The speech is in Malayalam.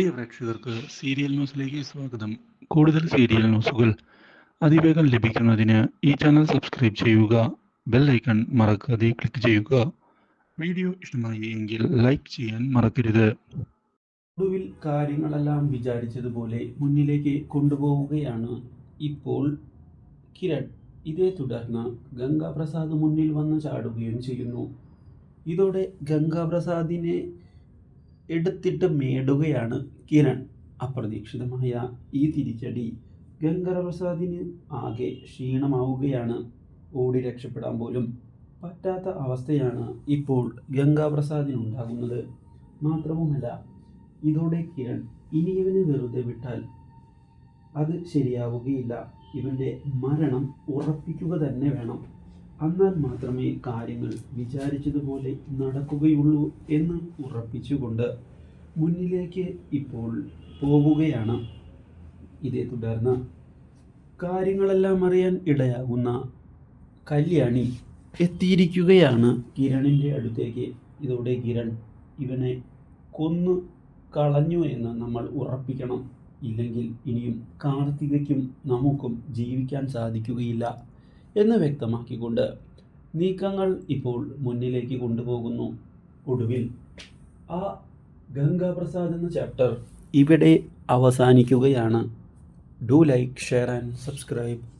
പ്രിയ പ്രേക്ഷകർക്ക് സീരിയൽ ന്യൂസിലേക്ക് സ്വാഗതം. കൂടുതൽ സീരിയൽ ന്യൂസുകൾ അതിവേഗം ലഭിക്കുന്നതിന് ഈ ചാനൽ സബ്സ്ക്രൈബ് ചെയ്യുക ബെൽ ഐക്കൺ മറക്കാതെ ക്ലിക്ക് ചെയ്യുക. വീഡിയോ ഇഷ്ടമായി എങ്കിൽ ലൈക്ക് ചെയ്യാൻ മറക്കരുത്. ഒടുവിൽ കാര്യങ്ങളെല്ലാം വിചാരിച്ചതുപോലെ മുന്നിലേക്ക് കൊണ്ടുപോവുകയാണ് ഇപ്പോൾ കിരൺ. ഇതേ തുടർന്ന് ഗംഗാപ്രസാദ് മുന്നിൽ വന്ന് ചാടുകയും ചെയ്യുന്നു. ഇതോടെ ഗംഗാപ്രസാദിനെ എടുത്തിട്ട് മേടുകയാണ് കിരൺ. അപ്രതീക്ഷിതമായ ഈ തിരിച്ചടി ഗംഗാപ്രസാദിന് ആകെ ക്ഷീണമാവുകയാണ്. ഓടി രക്ഷപ്പെടാൻ പോലും പറ്റാത്ത അവസ്ഥയാണ് ഇപ്പോൾ ഗംഗാപ്രസാദിനുണ്ടാകുന്നത്. മാത്രവുമല്ല ഇതോടെ കിരൺ ഇനി ഇവന് വെറുതെ വിട്ടാൽ അത് ശരിയാവുകയില്ല. ഇവന്റെ മരണം ഉറപ്പിക്കുക തന്നെ വേണം. എന്നാൽ മാത്രമേ കാര്യങ്ങൾ വിചാരിച്ചതുപോലെ നടക്കുകയുള്ളൂ എന്ന് ഉറപ്പിച്ചുകൊണ്ട് മുന്നിലേക്ക് ഇപ്പോൾ പോവുകയാണ്. ഇതേ തുടർന്ന് കാര്യങ്ങളെല്ലാം അറിയാൻ ഇടയാകുന്ന കല്യാണി എത്തിയിരിക്കുകയാണ്. കിരണിന്റെ അടുത്തേക്ക്. ഇതോടെ കിരൺ ഇവനെ കൊന്നു കളഞ്ഞു എന്ന് നമ്മൾ ഉറപ്പിക്കണം. ഇല്ലെങ്കിൽ ഇനിയും കാർത്തികയ്ക്കും നമുക്കും ജീവിക്കാൻ സാധിക്കുകയില്ല. എന്ന് വ്യക്തമാക്കിക്കൊണ്ട് നീക്കങ്ങൾ ഇപ്പോൾ മുന്നിലേക്ക് കൊണ്ടുപോകുന്നു. ഒടുവിൽ ആ ഗംഗാപ്രസാദ് എന്ന ചാപ്റ്റർ ഇവിടെ അവസാനിക്കുകയാണ്. Do like share and subscribe.